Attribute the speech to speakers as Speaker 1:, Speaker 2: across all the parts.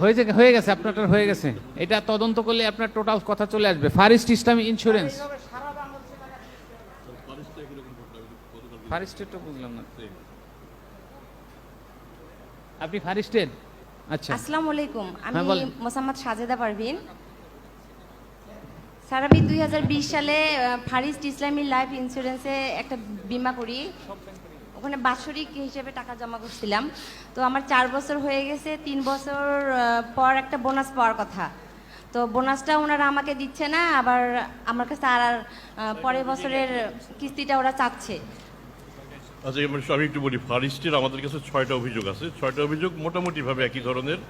Speaker 1: হয়েছে হয়ে গেছে আপনারটা হয়ে গেছে। এটা তদন্ত করলে আপনার টোটাল কথা চলে আসবে। ফারিস্ট ইসলামী ইন্স্যুরেন্স ফারিস্টের তো বুঝলাম না। আপনি ফারিস্টের আচ্ছা।
Speaker 2: আসসালামু আলাইকুম। আমি
Speaker 1: হ্যাঁ, বলেন।
Speaker 2: মোসাম্মদ সাজেদা পারভিন। স্যার আমি দুই সালে ফারিস্ট ইসলামী লাইফ ইন্স্যুরেন্সে একটা বিমা করি। ওখানে বাৎসরিক হিসেবে টাকা জমা করছিলাম। তো আমার চার বছর হয়ে গেছে তিন বছর পর একটা বোনাস পাওয়ার কথা। তো বোনাসটা ওনারা আমাকে দিচ্ছে না আবার আমার কাছে আর আর, পরের বছরের কিস্তিটা ওরা চাচ্ছে।
Speaker 3: আচ্ছা আমি একটু বলি ফারিস্টের আমাদের কাছে ছয়টা অভিযোগ আছে। ছয়টা অভিযোগ মোটামুটিভাবে একই ধরনের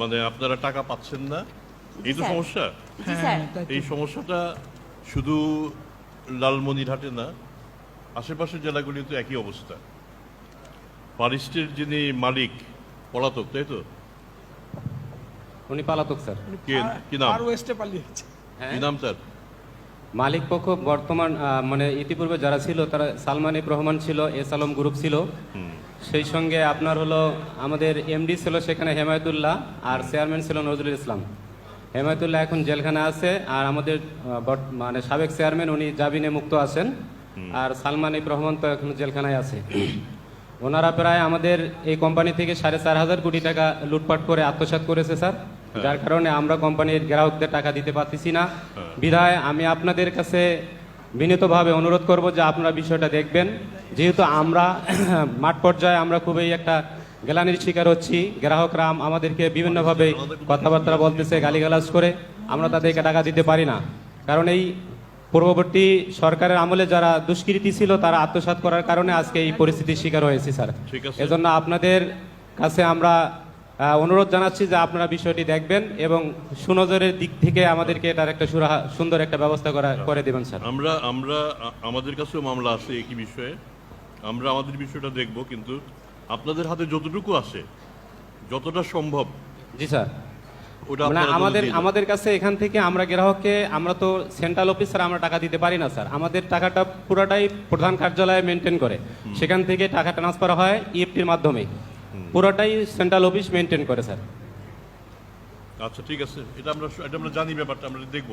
Speaker 3: মানে আপনারা টাকা পাচ্ছেন না। এই তো সমস্যা?
Speaker 2: জি স্যার।
Speaker 3: এই সমস্যাটা শুধু লালমনিরহাটে না আশেপাশের জেলাগুলিতে একই অবস্থা। ফারিস্টের যিনি মালিক পলাতক তাই তো?
Speaker 4: উনি পলাতক স্যার।
Speaker 3: কে কি নাম?
Speaker 5: আর ওয়েস্টে পালিয়েছে।
Speaker 3: কি নাম তার?
Speaker 4: মালিক পক্ষ বর্তমান মানে ইতিপূর্বে যারা ছিল তারা সালমান ইব রহমান ছিল এস আলম গ্রুপ ছিল। সেই সঙ্গে আপনার হলো আমাদের এমডি ছিল সেখানে হেমায়তুল্লাহ আর চেয়ারম্যান ছিল নজরুল ইসলাম। হেমায়তুল্লাহ এখন জেলখানা আছে আর আমাদের মানে সাবেক চেয়ারম্যান উনি জামিনে মুক্ত আছেন। আর সালমান ইব রহমান তো এখন জেলখানায় আছে। ওনারা প্রায় আমাদের এই কোম্পানি থেকে সাড়ে চার হাজার কোটি টাকা লুটপাট করে আত্মসাৎ করেছে স্যার। যার কারণে আমরা কোম্পানির গ্রাহকদের টাকা দিতে পারতেছি না। বিধায় আমি আপনাদের কাছে বিনীতভাবে অনুরোধ করব যে আপনারা বিষয়টা দেখবেন। যেহেতু আমরা মাঠ পর্যায়ে আমরা খুবই একটা গ্লানির শিকার হচ্ছি। গ্রাহকরা আমাদেরকে বিভিন্নভাবে কথাবার্তা বলতেছে গালিগালাজ করে। আমরা তাদেরকে টাকা দিতে পারি না। কারণ এই পূর্ববর্তী সরকারের আমলে যারা দুষ্কৃতী ছিল তারা আত্মসাৎ করার কারণে আজকে এই পরিস্থিতির শিকার হয়েছি স্যার। এজন্য আপনাদের কাছে আমরা অনুরোধ জানাচ্ছি যে আপনারা বিষয়টি দেখবেন এবং সুনজরের দিক থেকে আমাদেরকে এটার একটা সুরাহা সুন্দর একটা ব্যবস্থা করা করে দেবেন স্যার।
Speaker 3: আমরা আমরা আমাদের কাছেও মামলা আছে একই বিষয়ে। আমরা আমাদের বিষয়টা দেখব কিন্তু আপনাদের হাতে যতটুকু আছে যতটা সম্ভব
Speaker 4: জি স্যার।
Speaker 3: ওটা
Speaker 4: মানে আমাদের আমাদের কাছে এখান থেকে আমরা গ্রাহককে আমরা তো সেন্ট্রাল অফিস স্যার আমরা টাকা দিতে পারি না স্যার। আমাদের টাকাটা পুরোটাই প্রধান কার্যালয়ে মেনটেন করে। সেখান থেকে টাকা ট্রান্সফার হয় ইএফটির মাধ্যমে। পুরোটাই সেন্ট্রাল অফিস মেনটেন করে স্যার।
Speaker 3: আচ্ছা ঠিক আছে। এটা আমরা এটা আমরা জানি ব্যাপারটা আমরা দেখব।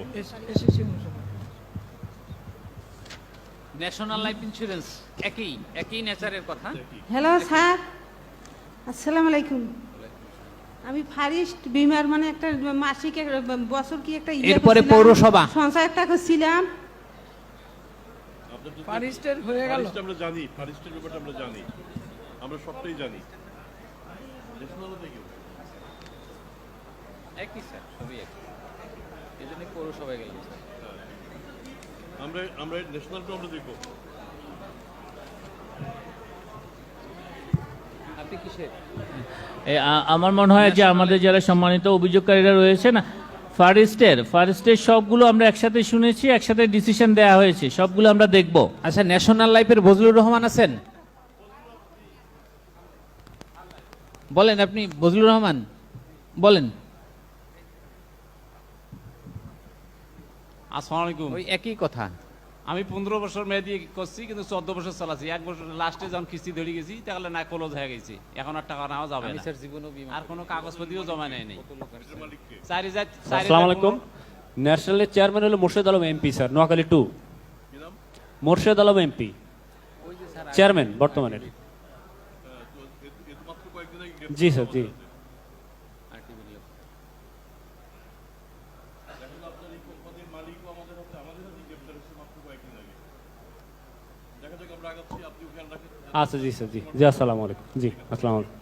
Speaker 1: ন্যাশনাল লাইফ ইন্স্যুরেন্স একই একই নেচারের কথা।
Speaker 6: হ্যালো স্যার আসসালামু আলাইকুম আমি ফারিস্ট বিমার মানে একটা মাসিক বছর কি একটা ইয়ে
Speaker 1: এরপরে পৌরসভা।
Speaker 6: সঞ্চয় একটা করছিলাম
Speaker 5: ফারিস্টের হয়ে গেল।
Speaker 3: আমরা জানি ফারিস্টের ব্যাপারটা আমরা জানি। আমরা সবটাই জানি।
Speaker 1: একই স্যার সবই একই। এই জন্য পৌরসভায় গেলাম স্যার।
Speaker 3: আমরা আমরা ন্যাশনালটা আমরা দেখব।
Speaker 1: আপনি কিসের?
Speaker 7: আমার মনে হয় যে আমাদের যারা সম্মানিত অভিযোগকারীরা রয়েছে না ফারেস্টের ফারেস্টের সবগুলো আমরা একসাথে শুনেছি একসাথে ডিসিশন দেওয়া হয়েছে সবগুলো আমরা দেখব।
Speaker 1: আচ্ছা ন্যাশনাল লাইফের বজলুর রহমান আছেন? বলেন আপনি বজলুর রহমান বলেন।
Speaker 8: আসসালামু আলাইকুম।
Speaker 1: ওই একই কথা।
Speaker 8: আমি পনেরো বছর মেয়ে দিয়ে করছি কিন্তু চোদ্দ বছর চালাচ্ছি এক বছর লাস্টে যখন কিস্তি ধরে গেছি তাহলে না ক্লোজ হয়ে গেছি। এখন আর টাকা নেওয়া যাবে না। আর কোনো কাগজপত্রও জমা নেয় নেই চারি হাজার চারি
Speaker 9: আসসালামু আলাইকুম। ন্যাশনালের চেয়ারম্যান হলো Morshed Alam MP sir. Noakhali to Morshed Alam MP. Chairman বর্তমানের। জি স্যার জি। আচ্ছা জি স্যার জি। জি আসসালামু আলাইকুম। জি আসসালামু আলাইকুম।